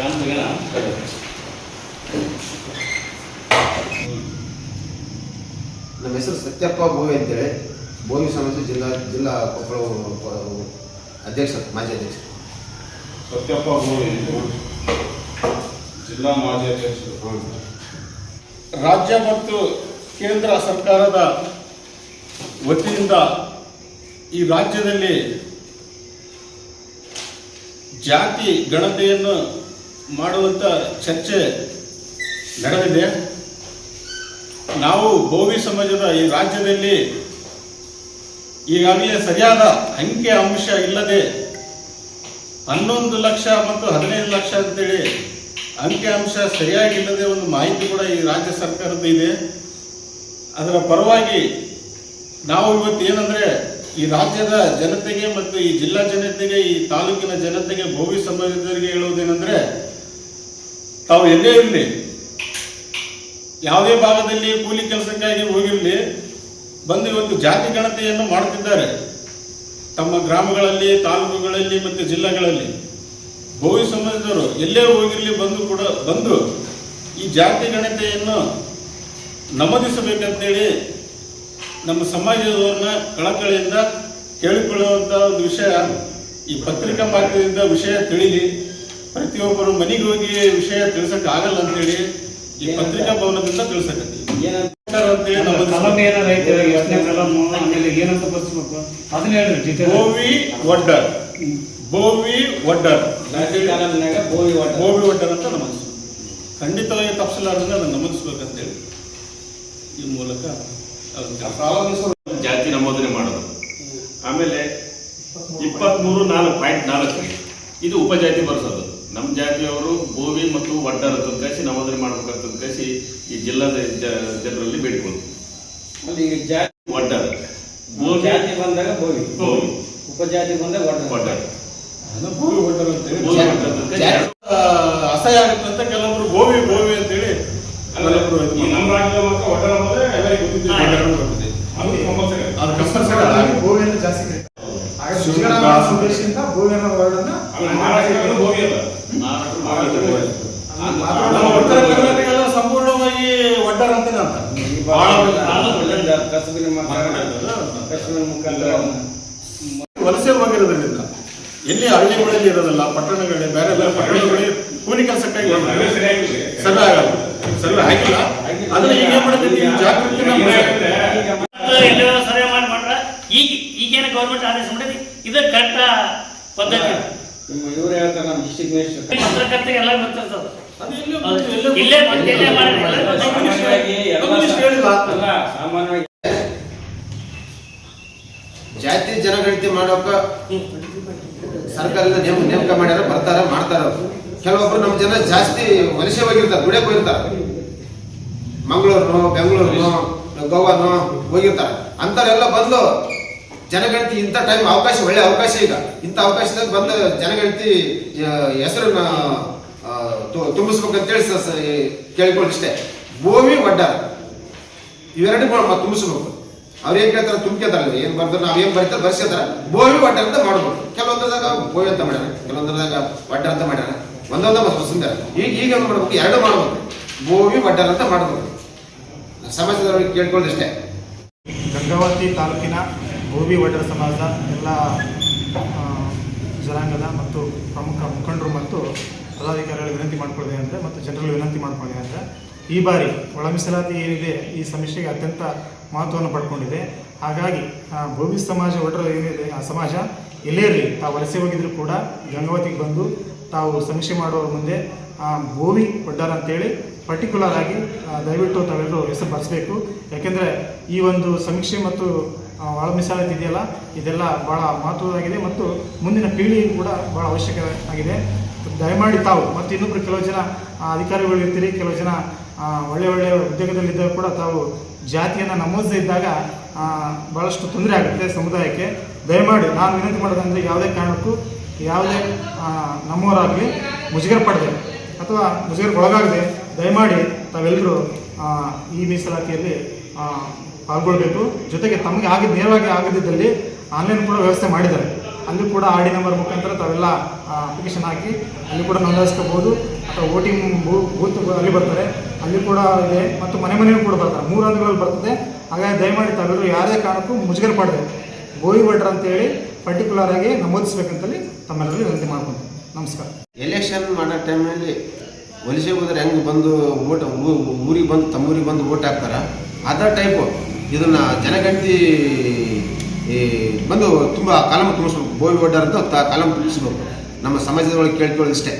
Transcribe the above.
ಕಾಣ್ತೀಗಣ ನಮ್ಮ ಹೆಸರು ಸತ್ಯಪ್ಪ ಭೋವಿ ಅಂತೇಳಿ. ಭೋವಿ ಸಮಸ್ಯೆ ಜಿಲ್ಲಾ ಜಿಲ್ಲಾ ಕೊಪ್ಪಳ ಅಧ್ಯಕ್ಷ ಮಾಜಿ ಅಧ್ಯಕ್ಷ. ಸತ್ಯಪ್ಪ ಭೋವಿ ಜಿಲ್ಲಾ ಮಾಜಿ ಅಧ್ಯಕ್ಷರು ರಾಜ್ಯ ಮತ್ತು ಕೇಂದ್ರ ಸರ್ಕಾರದ ವತಿಯಿಂದ ಈ ರಾಜ್ಯದಲ್ಲಿ ಜಾತಿ ಗಣತೆಯನ್ನು ಮಾಡುವಂಥ ಚರ್ಚೆ ನಡೆದಿದೆ. ನಾವು ಭೋವಿ ಸಮಾಜದ ಈ ರಾಜ್ಯದಲ್ಲಿ ಈಗಾಗಲೇ ಸರಿಯಾದ ಅಂಕಿ ಅಂಶ ಇಲ್ಲದೆ ಹನ್ನೊಂದು ಲಕ್ಷ ಮತ್ತು ಹದಿನೈದು ಲಕ್ಷ ಅಂತೇಳಿ ಅಂಕಿ ಅಂಶ ಸರಿಯಾಗಿಲ್ಲದೆ ಒಂದು ಮಾಹಿತಿ ಕೂಡ ಈ ರಾಜ್ಯ ಸರ್ಕಾರದ ಇದೆ. ಅದರ ಪರವಾಗಿ ನಾವು ಇವತ್ತು ಏನಂದ್ರೆ ಈ ರಾಜ್ಯದ ಜನತೆಗೆ ಮತ್ತು ಈ ಜಿಲ್ಲಾ ಜನತೆಗೆ, ಈ ತಾಲೂಕಿನ ಜನತೆಗೆ ಭೋವಿ ಸಮಾಜದವರಿಗೆ ಹೇಳುವುದೇನೆಂದ್ರೆ ತಾವು ಎಲ್ಲೇ ಇರಲಿ, ಯಾವುದೇ ಭಾಗದಲ್ಲಿ ಕೂಲಿ ಕೆಲಸಕ್ಕಾಗಿ ಹೋಗಿರಲಿ, ಬಂದು ಇವತ್ತು ಜಾತಿ ಗಣತೆಯನ್ನು ಮಾಡುತ್ತಿದ್ದಾರೆ. ತಮ್ಮ ಗ್ರಾಮಗಳಲ್ಲಿ, ತಾಲೂಕುಗಳಲ್ಲಿ ಮತ್ತು ಜಿಲ್ಲೆಗಳಲ್ಲಿ. ಭೋವಿ ಸಮಾಜದವರು ಎಲ್ಲೇ ಹೋಗಿರಲಿ ಬಂದು ಕೂಡ, ಬಂದು ಈ ಜಾತಿ ಗಣತೆಯನ್ನು ನಮೂದಿಸಬೇಕಂತೇಳಿ ನಮ್ಮ ಸಮಾಜದವ್ರನ್ನ ಕಳಕಳಿಯಿಂದ ಕೇಳಿಕೊಳ್ಳುವಂಥ ಒಂದು ವಿಷಯ ಈ ಪತ್ರಿಕಾ ಮಾಧ್ಯಮದಿಂದ ವಿಷಯ ತಿಳಿಲಿ. ಪ್ರತಿಯೊಬ್ಬರು ಮನೆಗೆ ಹೋಗಿ ವಿಷಯ ತಿಳಿಸಕ್ ಆಗಲ್ಲ ಅಂತೇಳಿ ಈ ಪತ್ರಿಕಾ ಭವನದಿಂದ ಡೀಟೇಲ್ ಬೋವಿ ಒಡ್ಡರ್. ಬೋವಿ ಒಡ್ಡರ್. ಜಾತಿ ಕಾಲಮ್ನಾಗ ಬೋವಿ ವಾಟ ಬೋವಿ ಒಡ್ಡರ್ ಅಂತ ಖಂಡಿತವಾಗಿ ತಪ್ಪಿಸಲಾರನ್ನ ಅದನ್ನು ನಮೂದಿಸ್ಬೇಕಂತೇಳಿ. ಈ ಮೂಲಕ ಜಾತಿ ನಮೂದನೆ ಮಾಡೋದು. ಆಮೇಲೆ ಇಪ್ಪತ್ಮೂರು ನಾಲ್ಕು ಪಾಯಿಂಟ್ ನಾಲ್ಕು. ಇದು ಉಪಜಾತಿ ಬರ್ಸೋದು ನಮ್ಮ ಜಾತಿಯವರು ಭೂಮಿ ಮತ್ತು ವಡ್ಡರ ಅಂತ ಕಳಿಸಿ ನವೋದ್ರಿ ಮಾಡ್ಬೇಕಂತ ಕಳಿಸಿ ಈ ಜಿಲ್ಲಾದ ಜನರಲ್ಲಿ ಬೇಡಿಕೊಂಡು ಅಲ್ಲಿ ಈಗ ಜಾತಿ ಒಡ್ಡರ್ ಜಾತಿ ಬಂದಾಗ ಭೂಮಿ ಉಪಜಾತಿ ಬಂದಾಗ ವಾಟ ಒಡ್ಡರ್ ಗೋವಿ ಅಂತೇಳಿ ಅಸಹ್ಯ ಆಗುತ್ತೆ ಅಂತ ಕೆಲವೊಬ್ರು ಗೋವಿ ಗೋವಿ ಅಂತ ಹೇಳಿ ಇದು ಈ ನಮ್ಮ ರಾಜ್ಯದ ಮಾತ್ರ ಒಡ್ಡರ ಮೊದಲೇ ಎಲ್ಲರಿಗೂ ಗೊತ್ತಿದೆ. ಅದು ಕಂಪಲ್ಸರಿ ಜಾಸ್ತಿ ಉತ್ತರ ಕರ್ನಾಟಕ ಸಂಪೂರ್ಣವಾಗಿ ಒಡ್ಡರ್ ಅಂತ ವಲಸೆ ಹೋಗಿರೋದ್ರಿಂದ ಎಲ್ಲಿ ಹಳ್ಳಿಗಳಲ್ಲಿ ಇರೋದಿಲ್ಲ ಪಟ್ಟಣಗಳಲ್ಲಿ ಬೇರೆ ಬೇರೆ ಪಟ್ಟಣಗಳಲ್ಲಿ ಕೂಲಿ ಕೆಲಸಕ್ಕಾಗಿ ಸರಿ ಸರ್ವೆ ಆಗಲ್ಲ. ಸರ್ವೆ ಆಗಿಲ್ಲ. ಅದನ್ನ ಈಗ ಏನ್ ಮಾಡ್ತೀವಿ ಈ ಜಾಗೃತಿ ನಮ್ಮ ಎಲ್ಲೋ ಸರ್ವೆ ಮಾಡಿ ಮಾಡ್ರ ಈಗ ಈಗೇನು ಗೌರ್ಮೆಂಟ್ ಆದೇಶ ಮಾಡಿದೆ ಇದು ಕರೆಕ್ಟ್ ಪದ್ಧತಿ ನಿಮ್ಮ ಇವ್ರು ಹೇಳ್ತಾರೆ ನಮ್ಮ ಎಲ್ಲ ಗೊತ್ತಿರ್ತದ ಇಲ್ಲೇ. ಇಲ್ಲೇ. ಸಾಮಾನ್ಯವಾಗಿ ಎಲ್ಲ ಜಾತಿ ಜನಗಣತಿ ಮಾಡೋಕ ಸರ್ಕಾರದಿಂದ ನೇಮ ನೇಮಕ ಮಾಡ್ಯಾರ ಬರ್ತಾರ ಮಾಡ್ತಾರ. ಕೆಲವೊಬ್ರು ನಮ್ಮ ಜನ ಜಾಸ್ತಿ ವಲಸೆ ಹೋಗಿರ್ತಾರ ದುಡಿಯಕ್ಕೆ ಹೋಗಿರ್ತಾರ ಮಂಗಳೂರು ಬೆಂಗಳೂರು ಗೋವಾನೋ ಹೋಗಿರ್ತಾರೆ ಅಂಥವ್ರೆಲ್ಲ ಬಂದು ಜನಗಣತಿ ಇಂಥ ಟೈಮ್ ಅವಕಾಶ, ಒಳ್ಳೆ ಅವಕಾಶ ಈಗ. ಇಂಥ ಅವಕಾಶದಲ್ಲಿ ಬಂದ ಜನಗಣತಿ ಹೆಸರನ್ನ ತುಂಬಿಸ್ಬೇಕಂತೇಳಿ ಭೂಮಿ ಕೇಳಿಕೊಂಡಿಷ್ಟೇ ಬೋವಿ ಒಡ್ಡಾರ. ಇವೆರಡು ತುಂಬಿಸ್ಬೇಕು. ಅವ್ರು ಏನ್ ಕೇಳ್ತಾರೆ? ತುಂಬ್ಕೊತಾರಲ್ಲ ಏನ್ ಬರ್ತಾರೆ ನಾವ್ ಏನ್ ಬರೀತಾರೆ ಬರ್ಸಿದಾರ ಭೂಮಿ ಒಡ್ಡ ಅಂತ ಮಾಡ್ಬೋದು. ಕೆಲವೊಂದ್ರದಾಗ ಭೂಮಿ ಅಂತ ಮಾಡ್ಯಾರ. ಕೆಲವೊಂದ್ರದಾಗ ಒಡ್ಡ ಅಂತ ಮಾಡ್ಯಾರ. ಒಂದೊಂದ ಸುಂದರ. ಈಗ ಈಗ ಏನ್ ಮಾಡ್ಬೇಕು? ಎರಡು ಮಾಡ್ಬೇಕು. ಭೂಮಿ ಒಡ್ಡರ್ ಅಂತ ಮಾಡ್ಬೇಕು. ಸಮಾಜದವ್ರಿಗೆ ಕೇಳ್ಕೊಳ್ಳೋದಿಷ್ಟೇ ಗಂಗಾವತಿ ತಾಲೂಕಿನ ಗೋಬಿ ಒಡ್ಡರ ಸಮಾಜ, ಎಲ್ಲ ಜನಾಂಗದ ಮತ್ತು ಪ್ರಮುಖ ಮುಖಂಡರು ಮತ್ತು ಪದಾಧಿಕಾರಿಗಳಿಗೆ ವಿನಂತಿ ಮಾಡ್ಕೊಳ್ಳಿ ಅಂದರೆ ಮತ್ತು ಜನರಲ್ಲಿ ವಿನಂತಿ ಮಾಡ್ಕೊಳ್ಳಿ ಅಂದರೆ ಈ ಬಾರಿ ಒಳ ಮೀಸಲಾತಿ ಏನಿದೆ ಈ ಸಮೀಕ್ಷೆಗೆ ಅತ್ಯಂತ ಮಹತ್ವವನ್ನು ಪಡ್ಕೊಂಡಿದೆ. ಹಾಗಾಗಿ ಗೋಬಿ ಸಮಾಜ ಒಡ್ಡರ ಏನಿದೆ, ಆ ಸಮಾಜ ಎಲ್ಲೇ ಇರಲಿ, ತಾವು ವಲಸೆ ಹೋಗಿದ್ರು ಕೂಡ ಗಂಗಾವತಿಗೆ ಬಂದು ತಾವು ಸಮೀಕ್ಷೆ ಮಾಡುವ ಮುಂದೆ ಗೋವಿ ಒಡ್ಡರ ಅಂತೇಳಿ ಪರ್ಟಿಕ್ಯುಲರ್ ಆಗಿ ದಯವಿಟ್ಟು ತಾವೆಲ್ಲರೂ ಹೆಸರು ಬರೆಸಬೇಕು. ಯಾಕೆಂದರೆ ಈ ಒಂದು ಸಮೀಕ್ಷೆ ಮತ್ತು ಒಳ ಮೀಸಲಾತಿ ಇದೆಯಲ್ಲ ಇದೆಲ್ಲ ಭಾಳ ಮಹತ್ವದಾಗಿದೆ ಮತ್ತು ಮುಂದಿನ ಪೀಳಿಗೆಗೂ ಕೂಡ ಭಾಳ ಅವಶ್ಯಕ ಆಗಿದೆ ದಯಮಾಡಿ ತಾವು ಮತ್ತು ಇನ್ನೊಬ್ಬರು ಕೆಲವು ಜನ ಅಧಿಕಾರಿಗಳು ಇರ್ತೀರಿ, ಕೆಲವು ಜನ ಒಳ್ಳೆ ಒಳ್ಳೆಯ ಉದ್ಯೋಗದಲ್ಲಿದ್ದಾಗ ಕೂಡ ತಾವು ಜಾತಿಯನ್ನು ನಮೂದಿಸದೇ ಇದ್ದಾಗ ಭಾಳಷ್ಟು ತೊಂದರೆ ಆಗುತ್ತೆ ಸಮುದಾಯಕ್ಕೆ. ದಯಮಾಡಿ ನಾನು ವಿನಂತಿ ಮಾಡೋದಂದರೆ ಯಾವುದೇ ಕಾರಣಕ್ಕೂ ಯಾವುದೇ ನಮ್ಮವರಾಗಲಿ ಮುಜುಗರ ಪಡೆದೆ ಅಥವಾ ಮುಜುಗರಕ್ಕೆ ಒಳಗಾಗದೆ ದಯಮಾಡಿ ತಾವೆಲ್ಲರೂ ಈ ಮೀಸಲಾತಿಯಲ್ಲಿ ಪಾಲ್ಗೊಳ್ಬೇಕು. ಜೊತೆಗೆ ತಮಗೆ ಆಗಿ ನೇರವಾಗಿ ಆಗದಿದ್ದಲ್ಲಿ ಆನ್ಲೈನ್ ಕೂಡ ವ್ಯವಸ್ಥೆ ಮಾಡಿದ್ದಾರೆ. ಅಲ್ಲಿ ಕೂಡ ಆರ್ ಡಿ ನಂಬರ್ ಮುಖಾಂತರ ತಾವೆಲ್ಲ ಅಪ್ಲಿಕೇಶನ್ ಹಾಕಿ ಅಲ್ಲಿ ಕೂಡ ನೋಂದಾಯಿಸ್ಕೋಬೋದು ಅಥವಾ ವೋಟಿಂಗ್ ಬೂತ್ ಅಲ್ಲಿ ಬರ್ತಾರೆ. ಅಲ್ಲಿ ಕೂಡ ಇದೆ. ಮತ್ತು ಮನೆ ಮನೆಯೂ ಕೂಡ ಬರ್ತಾರೆ. ಮೂರು ಹಂತಗಳಲ್ಲಿ ಬರ್ತದೆ. ಹಾಗಾಗಿ ದಯಮಾಡಿ ತಾವೆಲ್ಲರೂ ಯಾರೇ ಕಾರಣಕ್ಕೂ ಮುಜುಗರ ಪಡಬೇಕು ಗೋವಿ ವಡ್ರ ಅಂತೇಳಿ ಪರ್ಟಿಕ್ಯುಲರ್ ಆಗಿ ನಮೂದಿಸ್ಬೇಕಂತೇಳಿ ತಮ್ಮೆಲ್ಲರಿಗೂ ವಿನಂತಿ ಮಾಡ್ಬೋದು ನಮಸ್ಕಾರ. ಎಲೆಕ್ಷನ್ ಮಾಡೋ ಟೈಮಲ್ಲಿ ಹೊಲಿಸಿ ಹೋದ್ರೆ ಹೆಂಗೆ ಬಂದು ಓಟ್ ಊರಿಗೆ ಬಂದು ತಮ್ಮೂರಿಗೆ ಬಂದು ಓಟ್ ಹಾಕ್ತಾರ? ಅದ ಟೈಪು ಇದನ್ನ ಜನಗಣತಿ ಬಂದು ತುಂಬ ಕಾಲಮ ತುಂಬಿಸ್ಬೇಕು ಬೋವಿ ಅಂತ ಕಾಲಮ್ ತುಂಬಿಸ್ಬೇಕು ನಮ್ಮ ಸಮಾಜದೊಳಗೆ ಕೇಳ್ಕೊಳ್ಳೋದು ಇಷ್ಟೇ